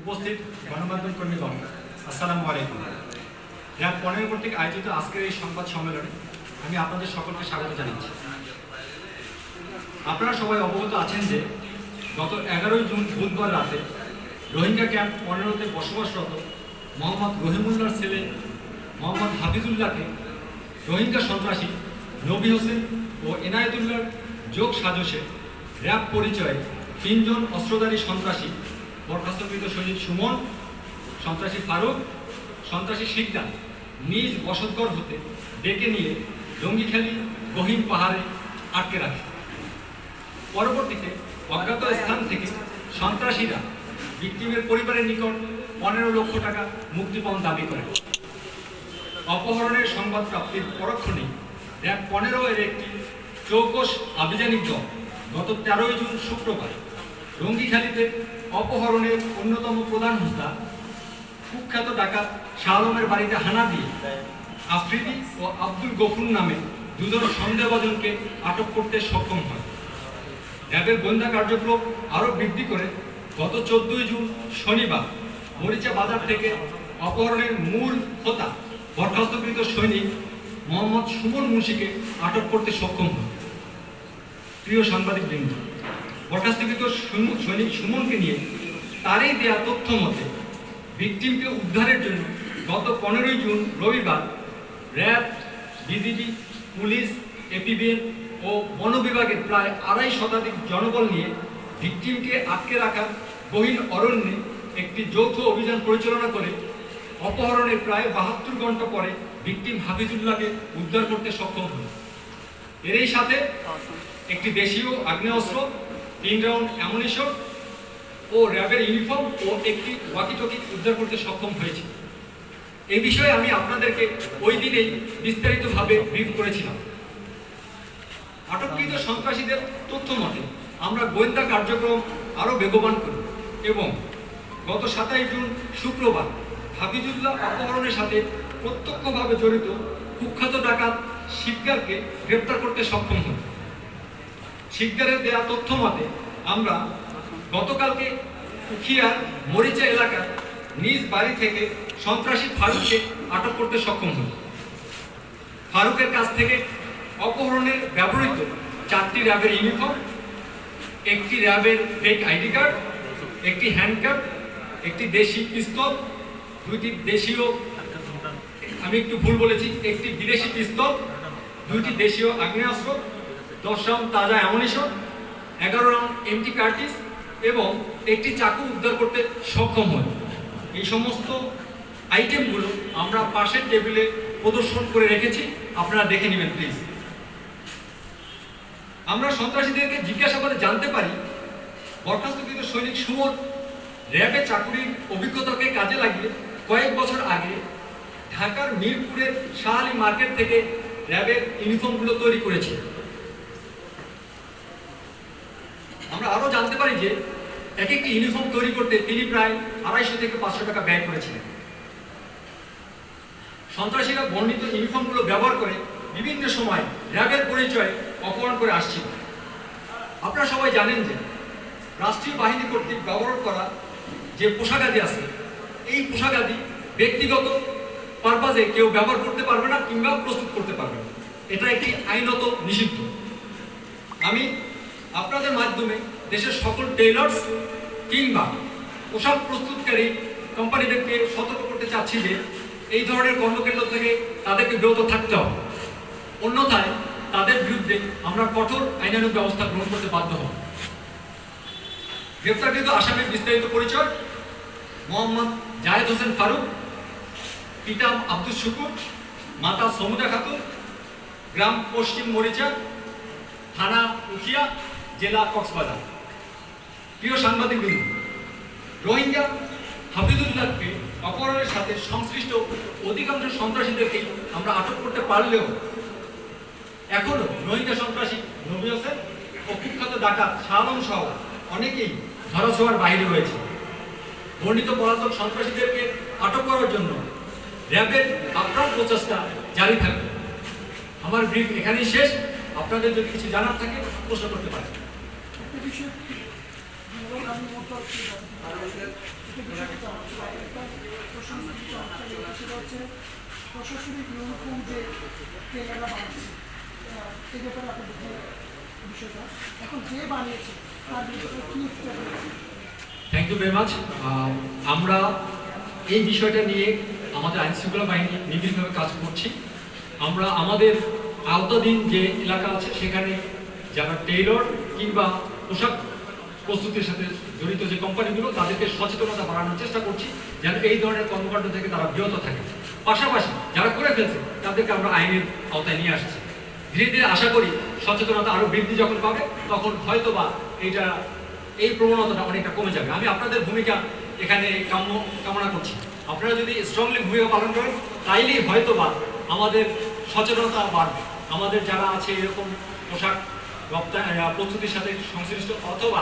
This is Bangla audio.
উপস্থিত গণমাধ্যম কর্মীগণ আসসালামু আলাইকুম। র্যাব পনেরো কর্তৃক আয়োজিত আজকের এই সংবাদ সম্মেলনে আমি আপনাদের সকলকে স্বাগত জানাচ্ছি। আপনারা সবাই অবগত আছেন যে গত এগারোই জুন বুধবার রাতে রোহিঙ্গা ক্যাম্প পনেরোতে বসবাসরত মোহাম্মদ রহিমুল্লাহর ছেলে মোহাম্মদ হাফিজুল্লাহকে রোহিঙ্গা সন্ত্রাসী নবী হোসেন ও এনায়েতুল্লাহর যোগ সাজসে র্যাব পরিচয়ে তিনজন অস্ত্রধারী সন্ত্রাসী বরখাস্তকৃত সৈনিক সুমন, সন্ত্রাসী ফারুক, সন্ত্রাসী শিকদার নিজ বসতঘর হতে ডেকে নিয়ে জঙ্গিখালি গহীন পাহাড়ে আটকে রাখে। পরবর্তীতে অজ্ঞাত স্থান থেকে সন্ত্রাসীরা ভিক্টিমের পরিবারের নিকট পনেরো লক্ষ টাকা মুক্তিপণ দাবি করে। অপহরণের সংবাদ প্রাপ্তির পরক্ষণেই র্যাব পনেরো এর একটি চৌকস আভিযানিক দল গত তেরোই জুন শুক্রবার রঙ্গিখালিতে অপহরণের অন্যতম প্রধান হোস্তা কুখ্যাত ডাকাত শাহ আলমের বাড়িতে হানা দিয়ে আফ্রিদি ও আব্দুল গফুর নামে দুজন সন্দেহভাজনকে আটক করতে সক্ষম হয়। র্যাবের গোয়েন্দা কার্যক্রম আরও বৃদ্ধি করে গত চোদ্দই জুন শনিবার মরিচা বাজার থেকে অপহরণের মূল হোতা বরখাস্তকৃত সৈনিক মোহাম্মদ সুমন মুন্সিকে আটক করতে সক্ষম হয়। প্রিয় সাংবাদিক বৃন্দ বরখাস্তকৃত সৈনিক সৈনিক সুমনকে নিয়ে তারই দেয়া তথ্য মতে ভিকটিমকে উদ্ধারের জন্য গত পনেরোই জুন রবিবার র্যাব বিজিবি পুলিশ এপিবিএন ও বন বিভাগের প্রায় আড়াই শতাধিক জনবল নিয়ে ভিকটিমকে আটকে রাখার গহীন অরণ্যে একটি যৌথ অভিযান পরিচালনা করে অপহরণের প্রায় বাহাত্তর ঘণ্টা পরে ভিকটিম হাফিজুল্লাহকে উদ্ধার করতে সক্ষম হল এরই সাথে একটি দেশীয় আগ্নেয়াস্ত্র তিন রাউন্ড অ্যামুনিশন ও র্যাবের ইউনিফর্ম ও একটি ওয়াকিটকি উদ্ধার করতে সক্ষম হয়েছে। এই বিষয়ে আমি আপনাদেরকে ওই দিনেই বিস্তারিতভাবে ব্রিফ করেছিলাম। আটককৃত সন্ত্রাসীদের তথ্য মতে, আমরা গোয়েন্দা কার্যক্রম আরও বেগবান করি এবং গত সাতাই জুন শুক্রবার হাফিজুল্লাহ অপহরণের সাথে প্রত্যক্ষভাবে জড়িত কুখ্যাত ডাকাত শিকদারকে গ্রেপ্তার করতে সক্ষম হই শিকদারের দেয়া তথ্য মতে, আমরা গতকালকে উখিয়ার মরিচা এলাকার নিজ বাড়ি থেকে সন্ত্রাসী ফারুককে আটক করতে সক্ষম হই ফারুকের কাছ থেকে অপহরণের ব্যবহৃত চারটি র্যাবের ইউনিফর্ম, একটি র্যাবের ফেক আইডি কার্ড, একটি হ্যান্ডকাপ, একটি দেশি পিস্তল, দুইটি দেশীয়, আমি একটু ভুল বলেছি, একটি বিদেশি পিস্তল, দুইটি দেশীয় আগ্নেয়াস্ত্র দশ রাউন্ড তাজা অ্যামুনিশন এগারো রাউন্ড এমটি কার্টিস এবং একটি চাকু উদ্ধার করতে সক্ষম হয়। এই সমস্ত আইটেমগুলো আমরা পাশের টেবিলে প্রদর্শন করে রেখেছি। আপনারা দেখে নেবেন প্লিজ আমরা সন্ত্রাসীদেরকে জিজ্ঞাসা করে জানতে পারি, বরখাস্তকৃত সৈনিক সুমন, র্যাবে চাকুরির অভিজ্ঞতাকে কাজে লাগিয়ে কয়েক বছর আগে ঢাকার মিরপুরের শাহ আলী মার্কেট থেকে র্যাবের ইউনিফর্মগুলো তৈরি করেছে। আমরা আরও জানতে পারি যে এক একটি ইউনিফর্ম তৈরি করতে তিনি প্রায় আড়াইশো থেকে পাঁচশো টাকা ব্যয় করেছিলেন। সন্ত্রাসীরা বর্ণিত ইউনিফর্মগুলো ব্যবহার করে বিভিন্ন সময় র্যাবের পরিচয় অপহরণ করে আসছিল। আপনারা সবাই জানেন যে রাষ্ট্রীয় বাহিনী কর্তৃক ব্যবহার করা যে পোশাকাদি আছে, এই পোশাকাদি ব্যক্তিগত পারপাজে কেউ ব্যবহার করতে পারবে না কিংবা প্রস্তুত করতে পারবে না। এটা একটি আইনত নিষিদ্ধ। আমি আপনাদের মাধ্যমে দেশের সকল টেইলার্স কিংবা পোশাক প্রস্তুতকারী কোম্পানিদেরকে সতর্ক করতে চাচ্ছি যে এই ধরনের কর্মকেন্দ্র থেকে তাদেরকে বিরত থাকতে হবে। অন্যথায় তাদের বিরুদ্ধে আমরা কঠোর আইনানুগ ব্যবস্থা গ্রহণ করতে বাধ্য হব। গ্রেপ্তারকৃত আসামির বিস্তারিত পরিচয় মোহাম্মদ জাহেদ হোসেন ফারুক পিতা আব্দুল শুকুর, মাতা সমুদা খাতুন গ্রাম পশ্চিম মরিচা, থানা উখিয়া, জেলা কক্সবাজার। প্রিয় সাংবাদিক বৃন্দ রোহিঙ্গা হাফিজুল্লাহকে অপহরণের সাথে সংশ্লিষ্ট অধিকাংশ সন্ত্রাসীদেরকে আমরা আটক করতে পারলেও এখনও রোহিঙ্গা সন্ত্রাসী নবী হোসেন ও কুখ্যাত ডাকাত শাহলম সহ অনেকেই ধরাছোঁয়ার বাইরে রয়েছে। বর্ণিত পলাতক সন্ত্রাসীদেরকে আটক করার জন্য র্যাবের আপ্রাণ প্রচেষ্টা জারি থাকবে। আমার ব্রিফ এখানেই শেষ। আপনাদের যদি কিছু জানার থাকে, প্রশ্ন করতে পারেন। প্রশাসনিক যে বানাচ্ছে এই ব্যাপারে বিষয়টা এখন যে বানিয়েছে তার থ্যাংক ইউ ভেরি মাচ আমরা এই বিষয়টা নিয়ে আমাদের আইন শৃঙ্খলা বাহিনী নিবিড়ভাবে কাজ করছি। আমরা আমাদের আওতাধীন যে এলাকা আছে, সেখানে যারা টেইলর কিংবা পোশাক প্রস্তুতির সাথে জড়িত যে কোম্পানিগুলো, তাদেরকে সচেতনতা বাড়ানোর চেষ্টা করছি, যেন এই ধরনের কর্মকাণ্ড থেকে তারা বিরত থাকে। পাশাপাশি যারা করে ফেলছে, তাদেরকে আমরা আইনের আওতায় নিয়ে আসছি। ধীরে ধীরে আশা করি সচেতনতা আরও বৃদ্ধি যখন পাবে, তখন হয়তো বা এটা এই প্রবণতাটা অনেকটা কমে যাবে। আমি আপনাদের ভূমিকা এখানে কাম্য, কামনা করছি। আপনারা যদি স্ট্রংলি ভূমিকা পালন করেন, তাইলেই হয়তো বা আমাদের সচেতনতা বাড়বে। আমাদের যারা আছে এরকম পোশাক রপ্তানি, প্রস্তুতির সাথে সংশ্লিষ্ট, অথবা